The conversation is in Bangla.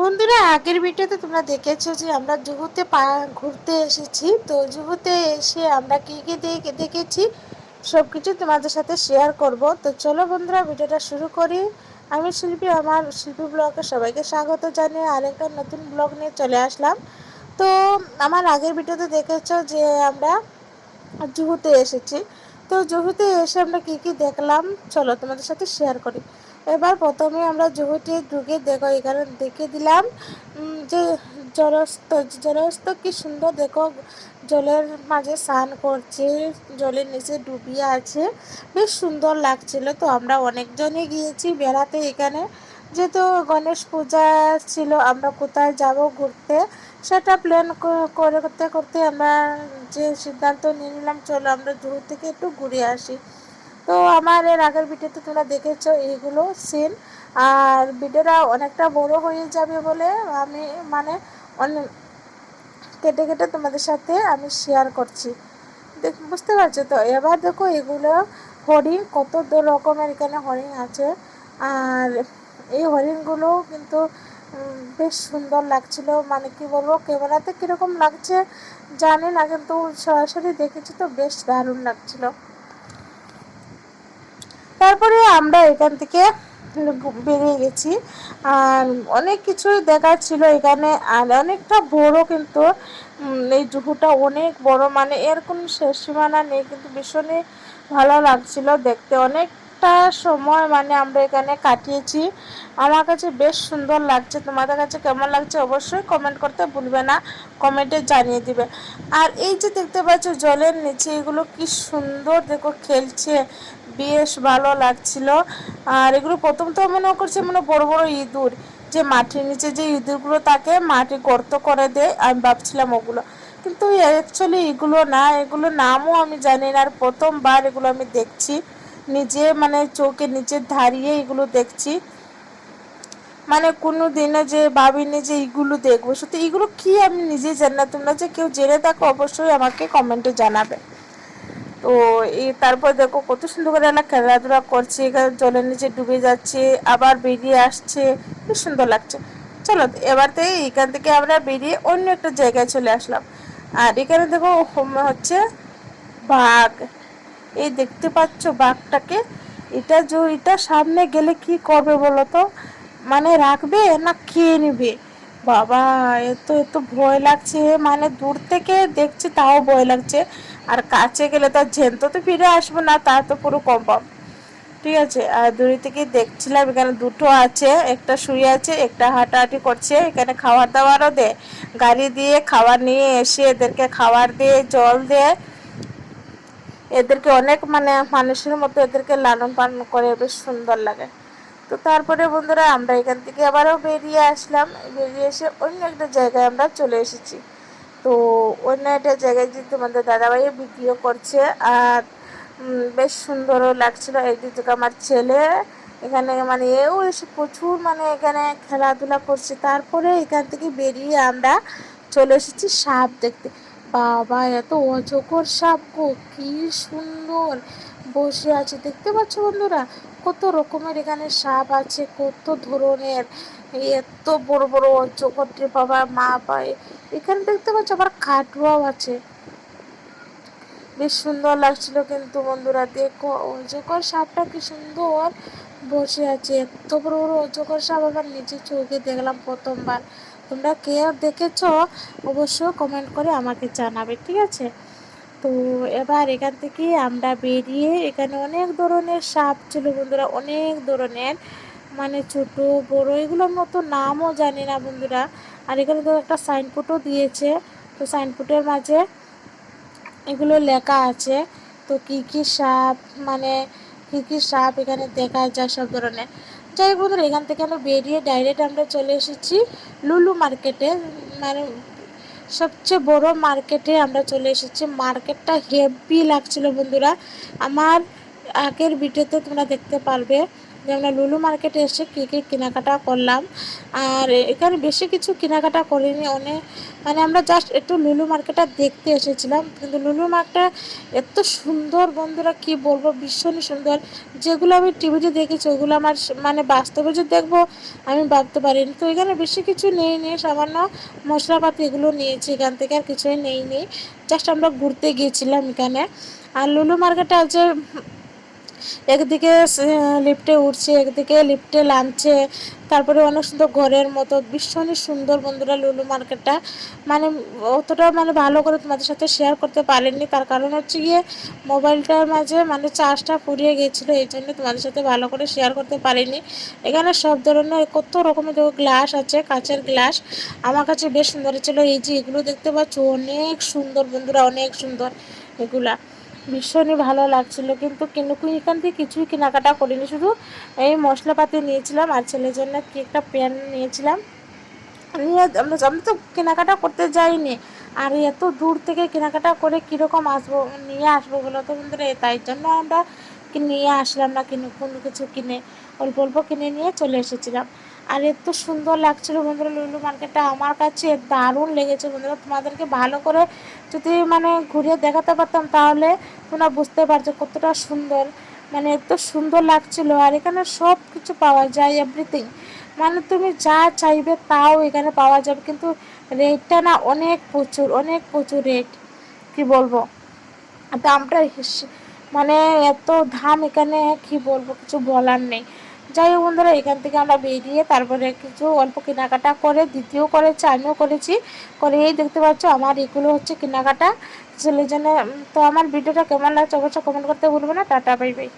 বন্ধুরা, আগের ভিডিওতে তোমরা দেখেছ যে আমরা জুহুতে ঘুরতে এসেছি। তো জুহুতে এসে আমরা কী কী দেখে দেখেছি সব কিছু তোমাদের সাথে শেয়ার করব। তো চলো বন্ধুরা, ভিডিওটা শুরু করি। আমি শিল্পী, আমার শিল্পী ব্লগে সবাইকে স্বাগত জানিয়ে আরেকটা নতুন ব্লগ নিয়ে চলে আসলাম। তো আমার আগের ভিডিওতে দেখেছ যে আমরা জুহুতে এসেছি। তো জুহুতে এসে আমরা কী কী দেখলাম, চলো তোমাদের সাথে শেয়ার করি। এবার প্রথমে আমরা জুহুতে ঢুকে দেখো, এখানে দেখে দিলাম যে জলস্ত জলস্ত কি সুন্দর দেখো, জলের মাঝে স্নান করছে, জলের নিচে ডুবিয়ে আছে, বেশ সুন্দর লাগছিল তো, আমরা অনেকজনই গিয়েছি বেড়াতে এখানে, যেহেতু গণেশ পূজা ছিল, আমরা কোথায় যাব ঘুরতে, সেটা প্ল্যান করতে করতে আমরা যে সিদ্ধান্ত নিয়ে নিলাম, চলো আমরা জুহু থেকে একটু ঘুরে আসি। তো আমার এর আগের ভিডিওতে তোমরা দেখেছ এইগুলো সিন আর ভিডিওটা অনেকটা বড় হয়ে যাবে বলে আমি মানে কেটে কেটে তোমাদের সাথে আমি শেয়ার করছি। দেখ, বুঝতে পারছ তো? এবার দেখো এগুলো হরিণ, কত রকমের এখানে হরিণ আছে। আর এই হরিণগুলো কিন্তু বেশ সুন্দর লাগছিল। মানে কি বলব, ক্যামেরাতে কীরকম লাগছে জানি না, কিন্তু সরাসরি দেখেছি তো বেশ দারুণ লাগছিল। তারপরে আমরা এখান থেকে বেরিয়ে গেছি। আর অনেক কিছুই দেখার ছিল এখানে, আর অনেকটা বড় কিন্তু এই জুহুটা অনেক বড় মানে এর কোনো শেষ সীমানা নেই, কিন্তু ভীষণই ভালো লাগছিল দেখতে। অনেক একটা সময় মানে আমরা এখানে কাটিয়েছি। আমার কাছে বেশ সুন্দর লাগছে। তোমাদের কাছে কেমন লাগছে অবশ্যই কমেন্ট করতে ভুলবে না। কমেন্টে জানিয়ে দিবে। আর এই যে দেখতে পাচ্ছ জলের নিচে এগুলো কি সুন্দর দেখো খেলছে। বেশ ভালো লাগছিল। আর এগুলো প্রথম তো মনে করছে মানে বড় বড় ইঁদুর। যে মাটির নিচে যে ইঁদুরগুলো থাকে, মাটি গর্ত করে দেয়। আমি ভাবছিলাম ওগুলো। কিন্তু অ্যাকচুয়ালি এগুলো না, এগুলো নামও আমি জানি না। আর প্রথমবার এগুলো আমি দেখছি। নিজে মানে চোখে নিচে ধারিয়ে এগুলো দেখছি। মানে কোনো দিনে যে ভাবিনি যে এইগুলো দেখব। সত্যি এগুলো কি আমি নিজে জানি না। তোমরা যে কেউ জেনে থাকো অবশ্যই আমাকে কমেন্টে জানাবে। তো এই তারপর দেখো কত সুন্দর করে এলা খেলাধুলা করছে। এখানে জলের নিচে ডুবে যাচ্ছে, আবার বেরিয়ে আসছে। খুব সুন্দর লাগছে। চলো এবার থেকে এখান থেকে আমরা বেরিয়ে অন্য একটা জায়গায় চলে আসলাম। আর এখানে দেখো হচ্ছে বাঘ। এই দেখতে পাচ্ছ বাঘটাকে। এটা যে এটা সামনে গেলে কি করবে বলো তো? মানে রাখবে না খেয়ে নেবে? বাবা, এত এত ভয় লাগছে। মানে দূর থেকে দেখছি তাও ভয় লাগছে। আর কাছে গেলে তো ঝেন্ত তো ফিরে আসব না, তা তো পুরো কম ঠিক আছে, আর দূরে থেকে দেখছিলাম এখানে দুটো আছে। একটা শুয়ে আছে, একটা হাঁটাহাঁটি করছে। এখানে খাবার দাবারও দেয় গাড়ি দিয়ে খাবার নিয়ে এসে এদেরকে খাবার দিয়ে জল দেয় এদেরকে অনেক মানে মানুষের মতো এদেরকে লালন পালন করে বেশ সুন্দর লাগে। তো তারপরে বন্ধুরা আমরা এখান থেকে আবারও বেরিয়ে আসলাম। বেরিয়ে এসে অন্য একটা জায়গায় আমরা চলে এসেছি। তো অন্য একটা জায়গায় যে তোমাদের দাদাভাইও ভিডিও করছে আর বেশ সুন্দরও লাগছিল। একদিক আমার ছেলে, এখানে মানে এও এসে প্রচুর মানে এখানে খেলাধুলা করছে। তারপরে এখান থেকে বেরিয়ে আমরা চলে এসেছি সাপ দেখতে। বাবা, এত অজগর সাপ গো, কি সুন্দর। বসে আছে, দেখতে পাচ্ছ বন্ধুরা? কত রকমের এখানে সাপ আছে, কত ধরনের। এত বড় বড় অজগর রে বাবা, মা পায় এখানে দেখতে পাচ্ছ আবার খাটুয়াও আছে। বেশ সুন্দর লাগছিল কিন্তু বন্ধুরা, দেখো অজগর সাপটা কি সুন্দর। বসে আছে, এত বড় বড় অজগর সাপ আমার নিজের চোখে দেখলাম প্রথমবার। তোমরা কে দেখেছ, অবশ্য কমেন্ট করে আমাকে জানাবে, ঠিক আছে? তো এবার এখান থেকে আমরা বেরিয়ে এখানে অনেক ধরনের সাপ ছিল বন্ধুরা, অনেক ধরনের। মানে ছোট, বড়, এগুলোর মতো নামও জানি না বন্ধুরা। আর এখানে তো একটা সাইনবোর্ডও দিয়েছে। তো সাইনবোর্ডের মাঝে এগুলো লেখা আছে। তো কী কী সাপ মানে কী কী সাপ এখানে দেখা যায় সব ধরনের। যাই হোক বন্ধুরা এখান থেকে আমরা বেরিয়ে ডাইরেক্ট আমরা চলে এসেছি লুলু মার্কেটে মানে সবচেয়ে বড় মার্কেটে আমরা চলে এসেছি। মার্কেটটা হেভি লাগছিল বন্ধুরা। আমার আগের ভিডিওতে তোমরা দেখতে পারবে। যে আমরা লুলু মার্কেটে এসে কী কী কেনাকাটা করলাম। আর এখানে বেশি কিছু কেনাকাটা করিনি অনেক মানে আমরা জাস্ট একটু লুলু মার্কেটটা দেখতে এসেছিলাম। কিন্তু লুলু মার্কেটটা এত সুন্দর বন্ধুরা, কি বলব, ভীষণই সুন্দর। যেগুলো আমি টিভিতে দেখেছি, ওগুলো আমার মানে বাস্তবে যে দেখব, আমি ভাবতে পারিনি। তো এখানে বেশি কিছু নেই নি সামান্য মশলাপাতি এগুলো নিয়েছি, এখান থেকে আর কিছুই নেই নি জাস্ট আমরা ঘুরতে গিয়েছিলাম এখানে। আর লুলু মার্কেটে আছে একদিকে লিফটে উঠছে, একদিকে লিফটে নামছে। তারপরে অনেক সুন্দর ঘরের মতো, ভীষণই সুন্দর বন্ধুরা লুলু মার্কেটটা। মানে অতটা মানে ভালো করে তোমাদের সাথে শেয়ার করতে পারিনি। তার কারণ হচ্ছে গিয়ে মোবাইলটার মাঝে মানে চার্জটা ফুরিয়ে গিয়েছিল, এই জন্য তোমাদের সাথে ভালো করে শেয়ার করতে পারিনি। এখানে সব ধরনের কত রকমের গ্লাস আছে, কাঁচের গ্লাস আমার কাছে বেশ সুন্দর ছিল। এই যে এগুলো দেখতে পাচ্ছ, অনেক সুন্দর বন্ধুরা, অনেক সুন্দর এগুলা। ভীষণই ভালো লাগছিল, কিন্তু কিন্তু এখান থেকে কিছুই কেনাকাটা করিনি, শুধু এই মশলাপাতি নিয়েছিলাম আর ছেলের জন্য কি একটা প্যান নিয়েছিলাম। নিয়ে আমরা আমরা তো কেনাকাটা করতে যাইনি, আর এত দূর থেকে কেনাকাটা করে কীরকম আসব, নিয়ে আসব বলো তো বন্ধুরা তাই জন্য আমরা নিয়ে আসলাম না কিনে কোনো কিছু কিনে, অল্প অল্প কিনে নিয়ে চলে এসেছিলাম। আর এত সুন্দর লাগছিল বন্ধুরা লুলু মার্কেটটা। আমার কাছে দারুণ লেগেছে বন্ধুরা। তোমাদেরকে ভালো করে যদি মানে ঘুরিয়ে দেখাতে পারতাম তাহলে তোমরা বুঝতে পারছ কতটা সুন্দর। মানে এত সুন্দর লাগছিল আর এখানে সব কিছু পাওয়া যায় এভরিথিং মানে তুমি যা চাইবে তাও এখানে পাওয়া যাবে। কিন্তু রেটটা না অনেক প্রচুর অনেক প্রচুর রেট কি বলব? দামটা মানে এত দাম এখানে কি বলব? কিছু বলার নেই। যাই হোক বন্ধুরা, এখান থেকে আমরা বেরিয়ে তারপরে কিছু অল্প কেনাকাটা করে, দ্বিতীয় করেছে, আমিও করেছি। করে এই দেখতে পাচ্ছ, আমার এগুলো হচ্ছে কেনাকাটা। ছেলের জন্য তো আমার ভিডিওটা কেমন লাগছে অবশ্যই কমেন্ট করতে ভুলবে না। Tata bye bye